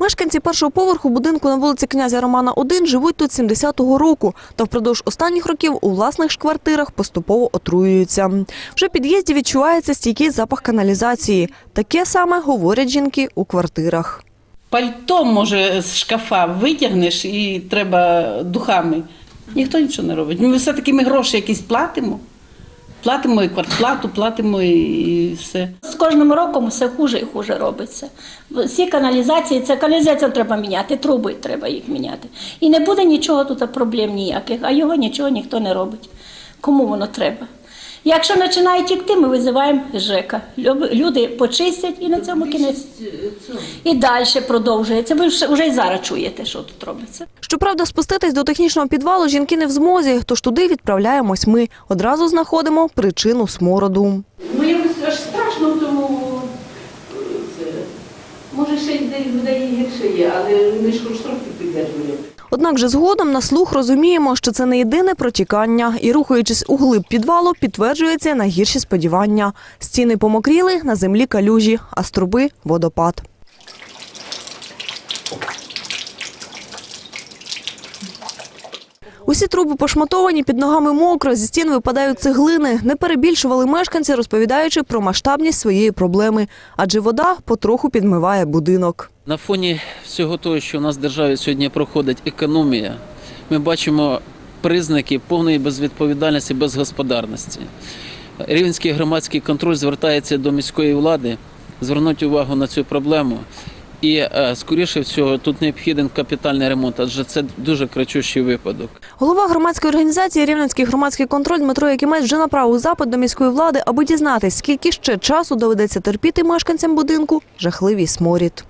Мешканці першого поверху будинку на вулиці князя Романа 1 живуть тут 70-го року та впродовж останніх років у власних ж квартирах поступово отруюються. Вже в під'їзді відчувається стійкий запах каналізації. Таке саме говорять жінки у квартирах. Пальто, може, з шкафа витягнеш і треба духами. Ніхто нічого не робить. Ми все-таки ми гроші якісь платимо. Платимо і квартплату, платимо і, все. З кожним роком все хуже і хуже робиться. Всі каналізації, це каналізацію треба міняти, труби треба їх міняти. І не буде нічого тут проблем ніяких, а його нічого ніхто не робить. Кому воно треба? Якщо починає тікти, ми визиваємо ЖЕКа. Люб- Люди почистять і на цьому кінець. І далі продовжується. Ви вже вже й зараз чуєте, що тут робиться. Щоправда, спуститись до технічного підвалу жінки не в змозі, тож туди відправляємось ми. Одразу знаходимо причину смороду. Ну, якось аж страшно тому. Це, може, ще й десь буде гірше є, але ми ж хоч трохи піддержуємо. Однак же згодом на слух розуміємо, що це не єдине протікання, і рухаючись у глиб підвалу, підтверджується найгірші сподівання. Стіни помокріли, на землі калюжі, а з труби – водопад. Усі труби пошматовані, під ногами мокро, зі стін випадають цеглини. Не перебільшували мешканці, розповідаючи про масштабність своєї проблеми, адже вода потроху підмиває будинок. На фоні всього того, що у нас в державі сьогодні проходить економія, ми бачимо признаки повної безвідповідальності, безгосподарності. Рівненський громадський контроль звертається до міської влади звернути увагу на цю проблему. І е, скоріше всього тут необхіден капітальний ремонт, адже це дуже кричущий випадок. Голова громадської організації Рівненський громадський контроль Дмитро Якимець вже направив запит до міської влади, аби дізнатись, скільки ще часу доведеться терпіти мешканцям будинку жахливий сморід.